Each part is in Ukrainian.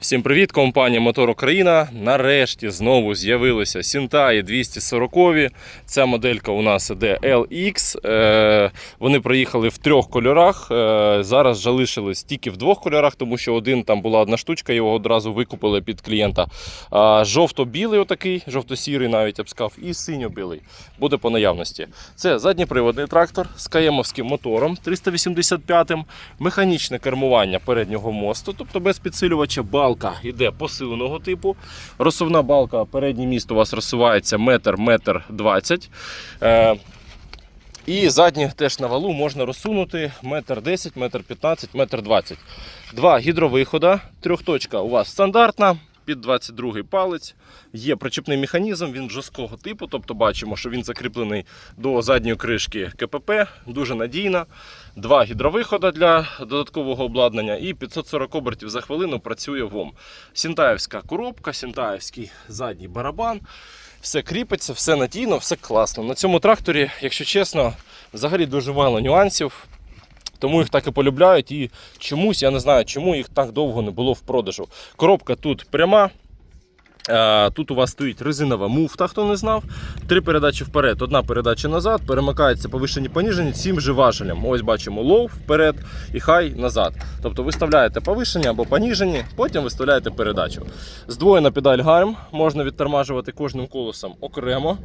Всім привіт, компанія Мотор Україна. Нарешті знову з'явилися Сінтаї 240. Ця моделька у нас іде LX. Е, вони проїхали в трьох кольорах. Е, зараз залишились тільки в двох кольорах, тому що один там була одна штучка, його одразу викупили під клієнта. Жовто-білий, отакий, жовто-сірий навіть я б сказав, і синьо-білий буде по наявності. Це задніприводний трактор з каємовським мотором 385 механічне кермування переднього мосту, тобто без підсилювача. Балка йде посиленого типу. Розсувна балка, переднє місто у вас розсувається метр, метр двадцять. Е, і заднє теж на валу можна розсунути метр 10, метр 15, метр 20. Два гідровихода, трьохточка у вас стандартна. Під 22 палець є причепний механізм, він жорсткого типу, тобто бачимо, що він закріплений до задньої кришки КПП, дуже надійна. Два гідровихода для додаткового обладнання і 540 обертів за хвилину працює ВОМ. Сінтаївська коробка, сінтаївський задній барабан. Все кріпиться, все надійно, все класно. На цьому тракторі, якщо чесно, взагалі дуже мало нюансів. Тому їх так і полюбляють. І чомусь, я не знаю, чому їх так довго не було в продажу. Коробка тут пряма. Е, Тут у вас стоїть резинова муфта, хто не знав. Три передачі вперед, одна передача назад, перемикається повишені поніжені цим же важелем. Ось бачимо лоу вперед і хай назад. Тобто виставляєте повишені або поніжені, потім виставляєте передачу. Здвоєна педаль гарм, можна відтормажувати кожним колесом окремо.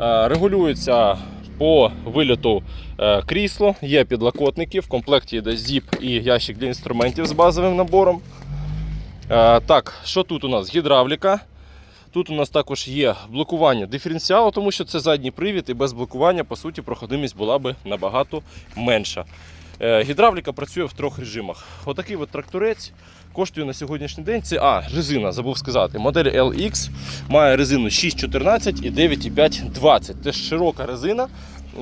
Е, Регулюється по виліту е, крісло, є підлокотники, в комплекті йде зіп і ящик для інструментів з базовим набором. Е, Так, що тут у нас? Гідравліка. Тут у нас також є блокування диференціалу, тому що це задній привід, і без блокування, по суті, проходимість була би набагато менша. Е, Гідравліка працює в трьох режимах. Отакий от тракторець коштує на сьогоднішній день. Це а, резина, забув сказати. Модель LX має резину 6,14 і 9,520. Це широка резина.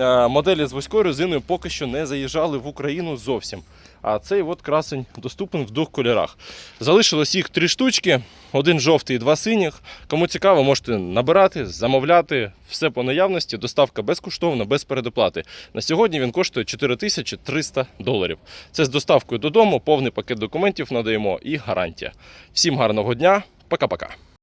Е, Моделі з вузькою резиною поки що не заїжджали в Україну зовсім. А цей от красень доступен в двох кольорах. Залишилось їх три штучки: один жовтий і два синіх. Кому цікаво, можете набирати, замовляти все по наявності. Доставка безкоштовна, без передоплати. На сьогодні він коштує 4300 доларів. Це з доставкою додому, повний пакет документів надаємо і гарантія. Всім гарного дня, пока-пока.